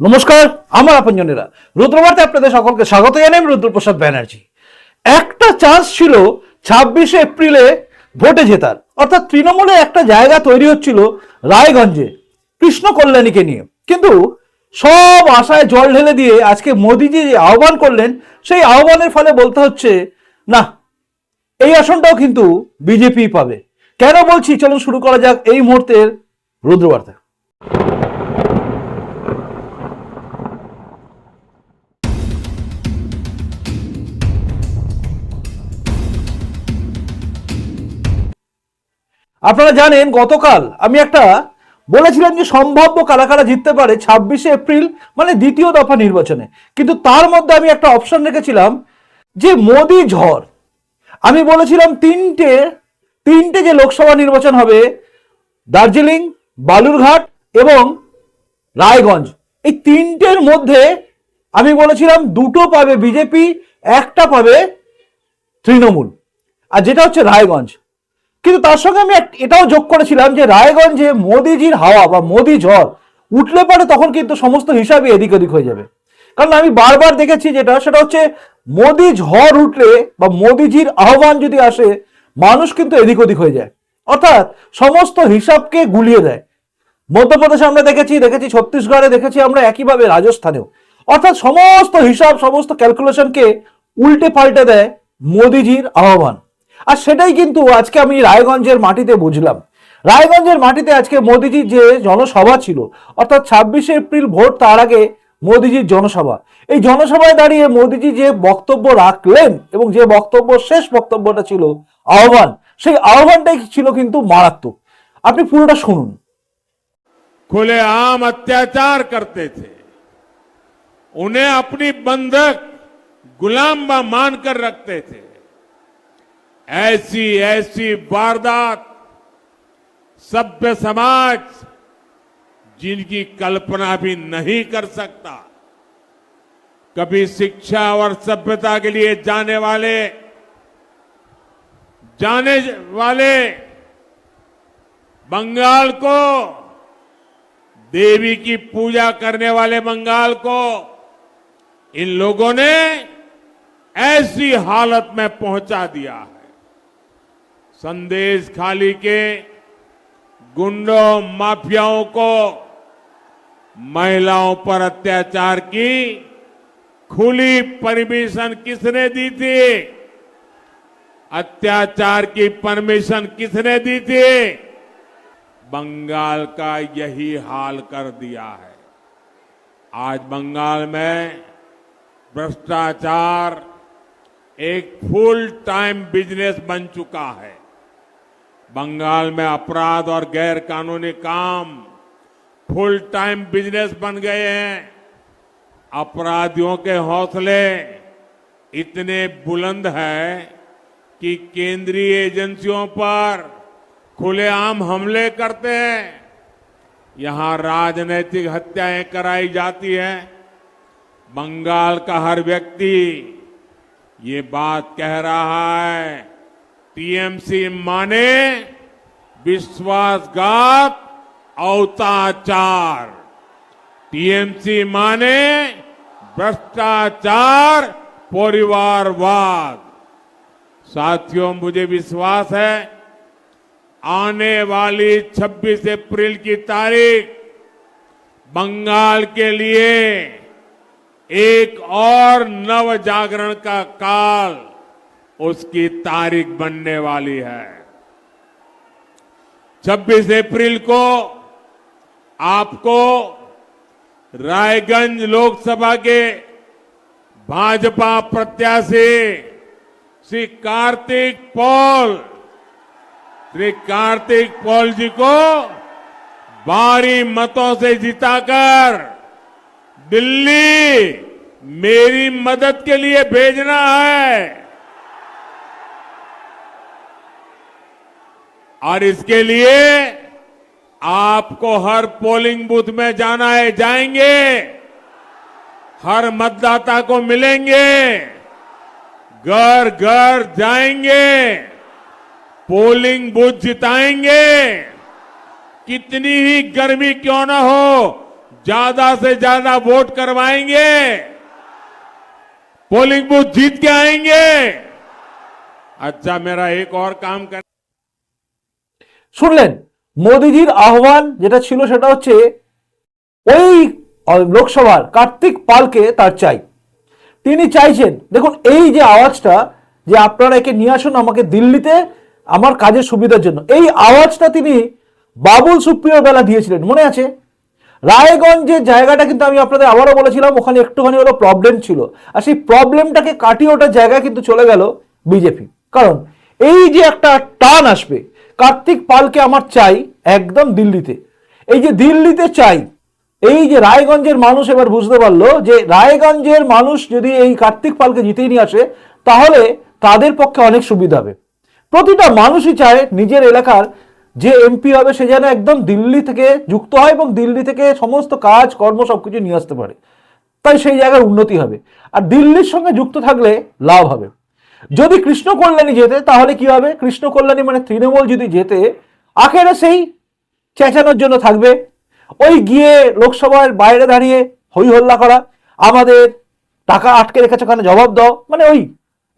নমস্কার, আমার আপনজনেরা। রুদ্রবার্তে আপনাদের সকলকে স্বাগত জানাই আমি রুদ্রপ্রসাদ ব্যানার্জি। একটা চান্স ছিল ছাব্বিশে এপ্রিলে ভোটে জেতার। অর্থাৎ তৃণমূলে একটা জায়গা তৈরি হচ্ছিল রায়গঞ্জে, কৃষ্ণ কল্যাণীকে নিয়ে। কিন্তু সব আশায় জল ঢেলে দিয়ে আজকে মোদিজি যে আহ্বান করলেন, সেই আহ্বানের ফলে বলতে হচ্ছে, না, এই আসনটাও কিন্তু বিজেপি পাবে। কেন বলছি? চলুন শুরু করা যাক এই মুহূর্তের রুদ্রবার্তা। আপনারা জানেন, গতকাল আমি একটা বলেছিলাম যে সম্ভাব্য কারা কারা জিততে পারে ছাব্বিশে এপ্রিল মানে দ্বিতীয় দফা নির্বাচনে। কিন্তু তার মধ্যে আমি একটা অপশন রেখেছিলাম যে মোদি ঝড়। আমি বলেছিলাম তিনটে তিনটে যে লোকসভা নির্বাচন হবে, দার্জিলিং, বালুরঘাট এবং রায়গঞ্জ। এই তিনটের মধ্যে আমি বলেছিলাম দুটো পাবে বিজেপি, একটা পাবে তৃণমূল। আর যেটা হচ্ছে রায়গঞ্জ। কিন্তু তার সঙ্গে আমি এটাও যোগ করেছিলাম যে রায়গঞ্জে মোদিজির হাওয়া বা মোদি ঝড় উঠলে পরে তখন কিন্তু সমস্ত হিসাবে এদিক ওদিক হয়ে যাবে। কারণ আমি বারবার দেখেছি যেটা, সেটা হচ্ছে মোদি ঝড় উঠলে বা মোদিজির আহ্বান যদি আসে, মানুষ কিন্তু এদিক ওদিক হয়ে যায়। অর্থাৎ সমস্ত হিসাবকে গুলিয়ে দেয়। মধ্যপ্রদেশে আমরা দেখেছি দেখেছি ছত্তিশগড়ে দেখেছি আমরা একইভাবে রাজস্থানেও। অর্থাৎ সমস্ত হিসাব, সমস্ত ক্যালকুলেশনকে উল্টে পাল্টে দেয় মোদিজির আহ্বান। আর সেটাই কিন্তু আজকে আমি রায়গঞ্জের মাটিতে বুঝলাম রায়গঞ্জের মাটিতে আজকে মোদিজির যে জনসভা ছিল অর্থাৎ ছাব্বিশে এপ্রিল ভোট তার আগে মোদিজির জনসভা এই জনসভায় দাঁড়িয়ে মোদিজি যে বক্তব্য রাখলেন এবং যে বক্তব্য শেষ বক্তব্যটা ছিল আহ্বান সেই আহ্বানটাই ছিল কিন্তু মারাত্মক আপনি পুরোটা শুনুন खुलेआम अत्याचार करते थे उन्हें अपनी बंधक गुलाम बा मानकर रखते थे ऐसी ऐसी वारदात सभ्य समाज जिनकी कल्पना भी नहीं कर सकता। कभी शिक्षा और सभ्यता के लिए जाने वाले जाने वाले बंगाल को, देवी की पूजा करने वाले बंगाल को, इन लोगों ने ऐसी हालत में पहुँचा दिया। है संदेश खाली के गुंडों, माफियाओं को, महिलाओं पर अत्याचार की खुली परमिशन किसने दी थी? अत्याचार की परमिशन किसने दी थी? बंगाल का यही हाल कर दिया है। आज बंगाल में भ्रष्टाचार एक फुल टाइम बिज़नेस बन चुका है। बंगाल में अपराध और गैर कानूनी काम फुल टाइम बिज़नेस बन गए हैं। अपराधियों के हौसले इतने बुलंद हैं कि केंद्रीय एजेंसियों पर खुलेआम हमले करते हैं। यहाँ राजनैतिक हत्याएँ कराई जाती है। बंगाल का हर व्यक्ति ये बात कह रहा है टीएमसी माने विश्वासघात अवताचार टीएमसी माने भ्रष्टाचार, परिवारवाद। साथियों, मुझे विश्वास है, आने वाली 26 अप्रैल की तारीख बंगाल के लिए एक और नव जागरण का काल उसकी तारीख बनने वाली है। 26 अप्रैल को आपको रायगंज लोकसभा के भाजपा प्रत्याशी श्री कार्तिक पॉल, श्री कार्तिक पॉल जी को भारी मतों से जिताकर दिल्ली मेरी मदद के लिए भेजना है। और इसके लिए आपको हर पोलिंग बूथ में जाना है, जाएँगे। हर मतदाता को मिलेंगे। घर घर जाएँगे। पोलिंग बूथ जिताएँगे। कितनी ही गर्मी क्यों ना हो, ज़्यादा से ज़्यादा वोट करवाएँगे। पोलिंग बूथ जीत के आएँगे। अच्छा मेरा एक और काम कर শুনলেন? মোদিজির আহ্বান যেটা ছিল সেটা হচ্ছে, ওই লোকসভার কার্তিক পালকে তার চাই। তিনি চাইছেন, দেখুন, এই যে আওয়াজটা, যে আপনারা একে নিয়ে আসুন আমাকে দিল্লিতে, আমার কাজের সুবিধার জন্য। এই আওয়াজটা তিনি বাবুল সুপ্রিয়র বেলা দিয়েছিলেন, মনে আছে? রায়গঞ্জের জায়গাটা কিন্তু আমি আপনাদের আবারও বলেছিলাম, ওখানে একটুখানি হলো প্রবলেম ছিল। আর সেই প্রবলেমটাকে কাটিয়ে ওঠার জায়গায় কিন্তু চলে গেল বিজেপি। কারণ এই যে একটা টান আসবে কার্তিক পালকে আমার চাই একদম দিল্লিতে। এই যে দিল্লিতে চাই, এই যে রায়গঞ্জের মানুষ এবার বুঝতে পারল যে রায়গঞ্জের মানুষ যদি এই কার্তিক পালকে জিতেই নিয়ে আসে, তাহলে তাদের পক্ষে অনেক সুবিধা হবে। প্রতিটা মানুষই চায় নিজের এলাকার যে এমপি হবে, সে যেন একদম দিল্লি থেকে যুক্ত হয় এবং দিল্লি থেকে সমস্ত কাজ, কর্ম সব কিছু নিয়ে আসতে পারে। তাই সেই জায়গার উন্নতি হবে। আর দিল্লির সঙ্গে যুক্ত থাকলে লাভ হবে। যদি কৃষ্ণ কল্যাণী যেতে, তাহলে কি হবে? কৃষ্ণ কল্যাণী মানে তৃণমূল যদি যেতে, আখেরে সেই চেঁচানোর জন্য থাকবে। ওই গিয়ে লোকসভার বাইরে দাঁড়িয়ে হই হল্লা করা, আমাদের টাকা আটকে রেখেছে ওখানে জবাব দাও। মানে ওই,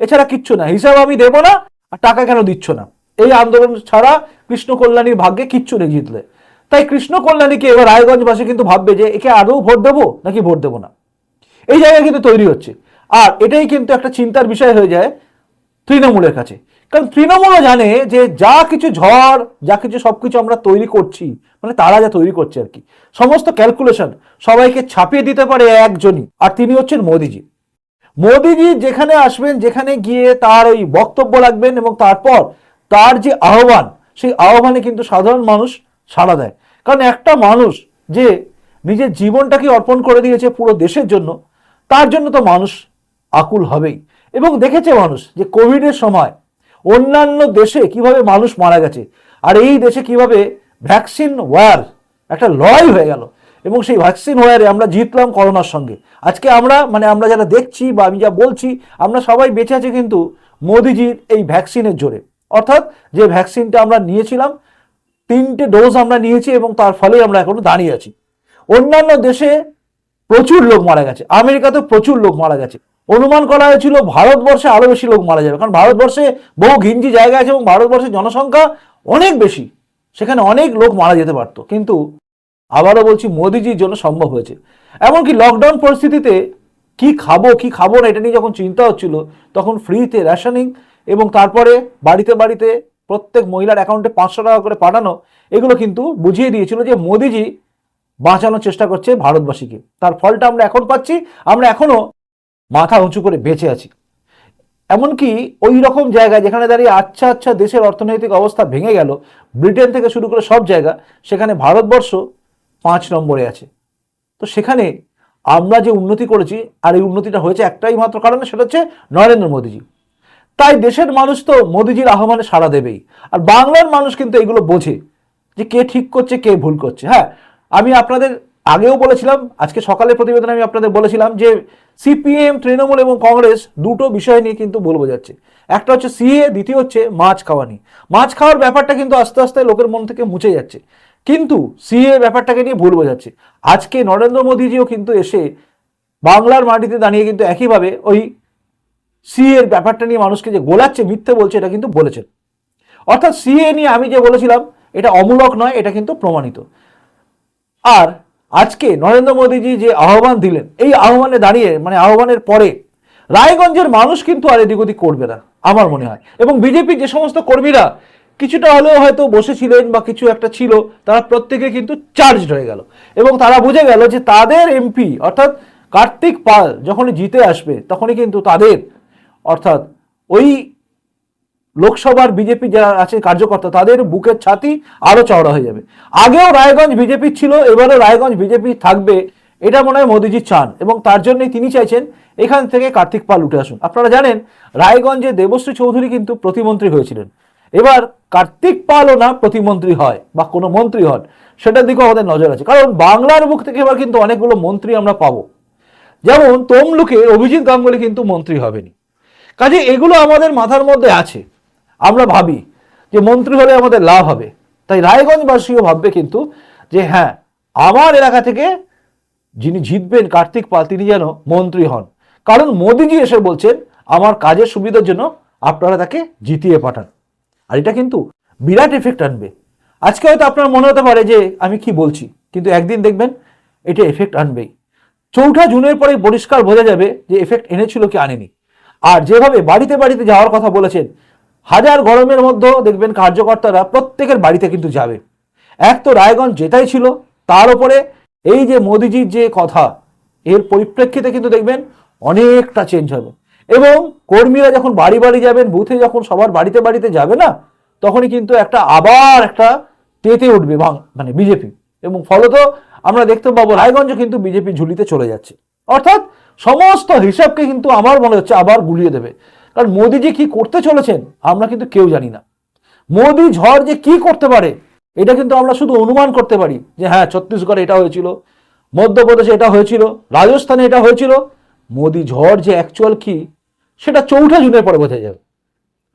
এছাড়া কিচ্ছু না, হিসাব আমি দেবো না, আর টাকা কেন দিচ্ছ না? এই আন্দোলন ছাড়া কৃষ্ণ কল্যাণীর ভাগ্যে কিচ্ছু নেই জিতলে। তাই কৃষ্ণ কল্যাণীকে এবার রায়গঞ্জবাসী কিন্তু ভাববে যে, একে আদৌ ভোট দেবো নাকি ভোট দেবো না? এই জায়গায় কিন্তু তৈরি হচ্ছে। আর এটাই কিন্তু একটা চিন্তার বিষয় হয়ে যায় তৃণমূলের কাছে। কারণ তৃণমূলও জানে যে যা কিছু ঝড়, যা কিছু সবকিছু আমরা তৈরি করছি মানে তারা যা তৈরি করছে আর কি, সমস্ত ক্যালকুলেশন সবাইকে ছাপিয়ে দিতে পারে একজনই, আর তিনি হচ্ছেন মোদিজি। মোদিজি যেখানে আসবেন, যেখানে গিয়ে তার ওই বক্তব্য রাখবেন এবং তারপর তার যে আহ্বান, সেই আহ্বানে কিন্তু সাধারণ মানুষ সাড়া দেয়। কারণ একটা মানুষ যে নিজের জীবনটাকে অর্পণ করে দিয়েছে পুরো দেশের জন্য, তার জন্য তো মানুষ আকুল হবেই। এবং দেখেছে মানুষ যে কোভিডের সময় অন্যান্য দেশে কীভাবে মানুষ মারা গেছে, আর এই দেশে কীভাবে ভ্যাকসিন ওয়ার, একটা লড়াই হয়ে গেল। এবং সেই ভ্যাকসিন ওয়ারে আমরা জিতলাম করোনার সঙ্গে। আজকে আমরা মানে আমরা যারা দেখছি বা আমি যা বলছি, আমরা সবাই বেঁচে আছি কিন্তু মোদিজির এই ভ্যাকসিনের জোরে। অর্থাৎ যে ভ্যাকসিনটা আমরা নিয়েছিলাম, তিনটে ডোজ আমরা নিয়েছি এবং তার ফলে আমরা এখনও দাঁড়িয়ে আছি। অন্যান্য দেশে প্রচুর লোক মারা গেছে। আমেরিকাতেও প্রচুর লোক মারা গেছে। অনুমান করা হয়েছিল ভারতবর্ষে আরও বেশি লোক মারা যাবে। কারণ ভারতবর্ষে বহু ঘিঞ্জি জায়গা আছে এবং ভারতবর্ষের জনসংখ্যা অনেক বেশি। সেখানে অনেক লোক মারা যেতে পারতো। কিন্তু আবারও বলছি, মোদিজির জন্য সম্ভব হয়েছে। এমনকি লকডাউন পরিস্থিতিতে কি খাব কি খাব না, এটা নিয়ে যখন চিন্তা হচ্ছিল, তখন ফ্রিতে রেশনিং এবং তারপরে বাড়িতে বাড়িতে প্রত্যেক মহিলার অ্যাকাউন্টে পাঁচশো টাকা করে পাঠানো, এগুলো কিন্তু বুঝিয়ে দিয়েছিল যে মোদিজি বাঁচানোর চেষ্টা করছে ভারতবাসীকে। তার ফলটা আমরা এখন পাচ্ছি, আমরা এখনও মাথা উঁচু করে বেঁচে আছি। এমনকি ওই রকম জায়গায় যেখানে দাঁড়িয়ে আচ্ছা আচ্ছা দেশের অর্থনৈতিক অবস্থা ভেঙে গেল, ব্রিটেন থেকে শুরু করে সব জায়গা, সেখানে ভারতবর্ষ পাঁচ নম্বরে আছে। তো সেখানে আমরা যে উন্নতি করেছি, আর এই উন্নতিটা হয়েছে একটাই মাত্র কারণে, সেটা হচ্ছে নরেন্দ্র মোদীজি। তাই দেশের মানুষ তো মোদিজির আহ্বানে সাড়া দেবেই। আর বাংলার মানুষ কিন্তু এগুলো বোঝে যে কে ঠিক করছে, কে ভুল করছে। হ্যাঁ আমি আপনাদের আগেও বলেছিলাম, আজকে সকালের প্রতিবেদনে আমি আপনাদের বলেছিলাম যে সিপিএম, তৃণমূল এবং কংগ্রেস দুটো বিষয় নিয়ে কিন্তু ভুল বোঝাচ্ছে। একটা হচ্ছে সিএ, দ্বিতীয় হচ্ছে মাছ খাওয়া নিয়ে মাছ খাওয়ার ব্যাপারটা কিন্তু আস্তে আস্তে লোকের মন থেকে মুছে যাচ্ছে। কিন্তু সিএ ব্যাপারটাকে নিয়ে ভুল বোঝাচ্ছে। আজকে নরেন্দ্র মোদীজিও কিন্তু এসে বাংলার মাটিতে দাঁড়িয়ে কিন্তু একইভাবে ওই সিএ এর ব্যাপারটা নিয়ে মানুষকে যে গোলাচ্ছে, মিথ্যে বলছে, এটা কিন্তু বলেছেন। অর্থাৎ সিএ নিয়ে আমি যে বলেছিলাম, এটা অমূলক নয়, এটা কিন্তু প্রমাণিত। আর আজকে নরেন্দ্র মোদীজি যে আহ্বান দিলেন, এই আহ্বানে দাঁড়িয়ে মানে আহ্বানের পরে রায়গঞ্জের মানুষ কিন্তু আর এদিক ওদিক করবে না, আমার মনে হয়। এবং বিজেপির যে সমস্ত কর্মীরা কিছুটা হলেও হয়তো বসেছিলেন বা কিছু একটা ছিল, তারা প্রত্যেকে কিন্তু চার্জ হয়ে গেল। এবং তারা বুঝে গেল যে তাদের এমপি, অর্থাৎ কার্তিক পাল যখনই জিতে আসবে, তখনই কিন্তু তাদের, অর্থাৎ ওই লোকসভার বিজেপি যারা আছে কার্যকর্তা, তাদের বুকের ছাতি আরও চওড়া হয়ে যাবে। আগেও রায়গঞ্জ বিজেপি ছিল, এবারও রায়গঞ্জ বিজেপি থাকবে, এটা মনে হয় মোদিজি চান এবং তার জন্যই তিনি চাইছেন এখান থেকে কার্তিক পাল উঠে আসুন। আপনারা জানেন, রায়গঞ্জে দেবশ্রী চৌধুরী কিন্তু প্রতিমন্ত্রী হয়েছিলেন। এবার কার্তিক পালও না প্রতিমন্ত্রী হয় বা কোনো মন্ত্রী হন, সেটার দিকেও আমাদের নজর আছে। কারণ বাংলার বুক থেকে এবার কিন্তু অনেকগুলো মন্ত্রী আমরা পাবো। যেমন তমলুকে অভিজিৎ গাঙ্গুলি কিন্তু মন্ত্রী হবেনি কাজে এগুলো আমাদের মাথার মধ্যে আছে। আমরা ভাবি যে মন্ত্রী হলে আমাদের লাভ হবে। তাই রায়গঞ্জবাসীও ভাববে কিন্তু যে হ্যাঁ আমার এলাকা থেকে যিনি জিতবেন কার্তিক পাল, তিনি যেন মন্ত্রী হন। কারণ মোদিজি এসে বলছেন, আমার কাজের সুবিধার জন্য আপনারা তাকে জিতিয়ে পাঠান। আর এটা কিন্তু বিরাট এফেক্ট আনবে। আজকে হয়তো আপনার মনে হতে পারে যে আমি কি বলছি, কিন্তু একদিন দেখবেন এটা এফেক্ট আনবেই। চৌঠা জুনের পরে পরিষ্কার বোঝা যাবে যে এফেক্ট এনেছিল কি আনেনি। আর যেভাবে বাড়িতে বাড়িতে যাওয়ার কথা বলেছেন হাজার গরমের মধ্যেও দেখবেন কার্যকর্তারা প্রত্যেকের বাড়িতে কিন্তু যাবে। এক তো রায়গঞ্জ যেটাই ছিল, তার উপরে এই যে মোদিজির যে কথা, এর পরিপ্রেক্ষিতে কিন্তু দেখবেন অনেকটা চেঞ্জ হবে। এবং কর্মীরা যখন বাড়ি বাড়ি যাবেন বুথে যখন সবার বাড়িতে বাড়িতে যাবে না, তখনই কিন্তু একটা আবার একটা তেতে উঠবে মানে বিজেপি এবং ফলত আমরা দেখতে পাবো রায়গঞ্জ কিন্তু বিজেপি ঝুলিতে চলে যাচ্ছে। অর্থাৎ সমস্ত হিসাবকে কিন্তু আমার মনে হচ্ছে আবার গুলিয়ে দেবে। কারণ মোদিজি কি করতে চলেছেন, আমরা কিন্তু কেউ জানি না। মোদি ঝড় যে কি করতে পারে, এটা কিন্তু আমরা শুধু অনুমান করতে পারি যে হ্যাঁ ছত্তিশগড়ে এটা হয়েছিল, মধ্যপ্রদেশে এটা হয়েছিল, রাজস্থানে এটা হয়েছিল। মোদি ঝড় যে অ্যাকচুয়াল কি, সেটা চৌঠা জুনের পরে বোঝা যাবে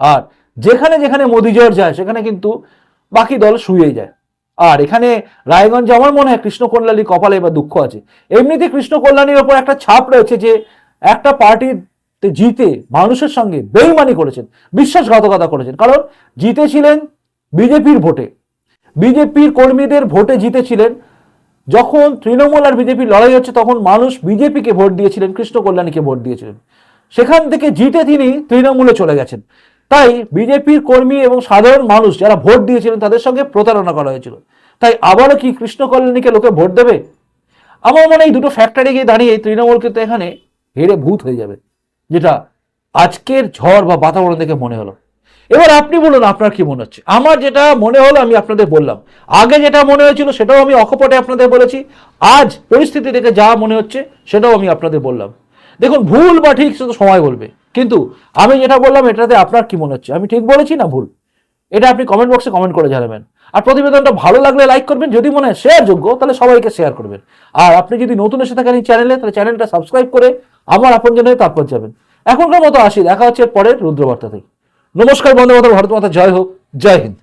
আর যেখানে যেখানে মোদি জ্বর যায়, সেখানে কিন্তু বাকি দল শুয়েই যায়। আর এখানে রায়গঞ্জে আমার মনে হয় কৃষ্ণ কপালে এবার দুঃখ আছে। এমনিতে কৃষ্ণ কল্যাণীর ওপর একটা ছাপ রয়েছে যে একটা পার্টিতে জিতে মানুষের সঙ্গে বেইমানি করেছেন, বিশ্বাসঘাতকতা করেছেন। কারণ জিতেছিলেন বিজেপির ভোটে। বিজেপির কর্মীদের ভোটে জিতেছিলেন। যখন তৃণমূল আর বিজেপির লড়াই হচ্ছে, তখন মানুষ বিজেপিকে ভোট দিয়েছিলেন কৃষ্ণ কল্যাণীকে ভোট দিয়েছিলেন। সেখান থেকে জিতে তিনি তৃণমূলে চলে গেছেন। তাই বিজেপির কর্মী এবং সাধারণ মানুষ যারা ভোট দিয়েছিলেন, তাদের সঙ্গে প্রতারণা করা হয়েছিল। তাই আবারও কি কৃষ্ণ কল্যাণীকে লোকে ভোট দেবে? আমার মনে এই দুটো ফ্যাক্টরি গিয়ে দাঁড়িয়ে তৃণমূল কিন্তু এখানে হেরে ভূত হয়ে যাবে। যেটা আজকের ঝড় বা বাতাবরণ দেখে মনে হলো। এবার আপনি বলুন, আপনার কি মনে হচ্ছে? আমার যেটা মনে হলো, আমি আপনাদের বললাম। আগে যেটা মনে হয়েছিল, সেটাও আমি অকপটে আপনাদের বলেছি। আজ পরিস্থিতি দেখে যা মনে হচ্ছে, সেটাও আমি আপনাদের বললাম। দেখুন, ভুল বা ঠিক সেটা সময় বলবে। কিন্তু আমি যেটা বললাম, এটাতে আপনার কি মনে হচ্ছে? আমি ঠিক বলেছি না ভুল? এটা আপনি কমেন্ট বক্সে কমেন্ট করে জানাবেন। আর প্রতিবেদনটা ভালো লাগলে লাইক করবেন, যদি মনে হয় শেয়ার যোগ্য, তাহলে সবাইকে শেয়ার করবেন। আর আপনি যদি নতুন এসে থাকেন এই চ্যানেলে তাহলে চ্যানেলটা সাবস্ক্রাইব করে আমার আপনজন হয়ে তারপর যাবেন। এখনকার মতো আসি, দেখা হচ্ছে পরের থেকে। নমস্কার বন্ধু মাতা ভারত মাতা জয় হোক, জয় হিন্দ।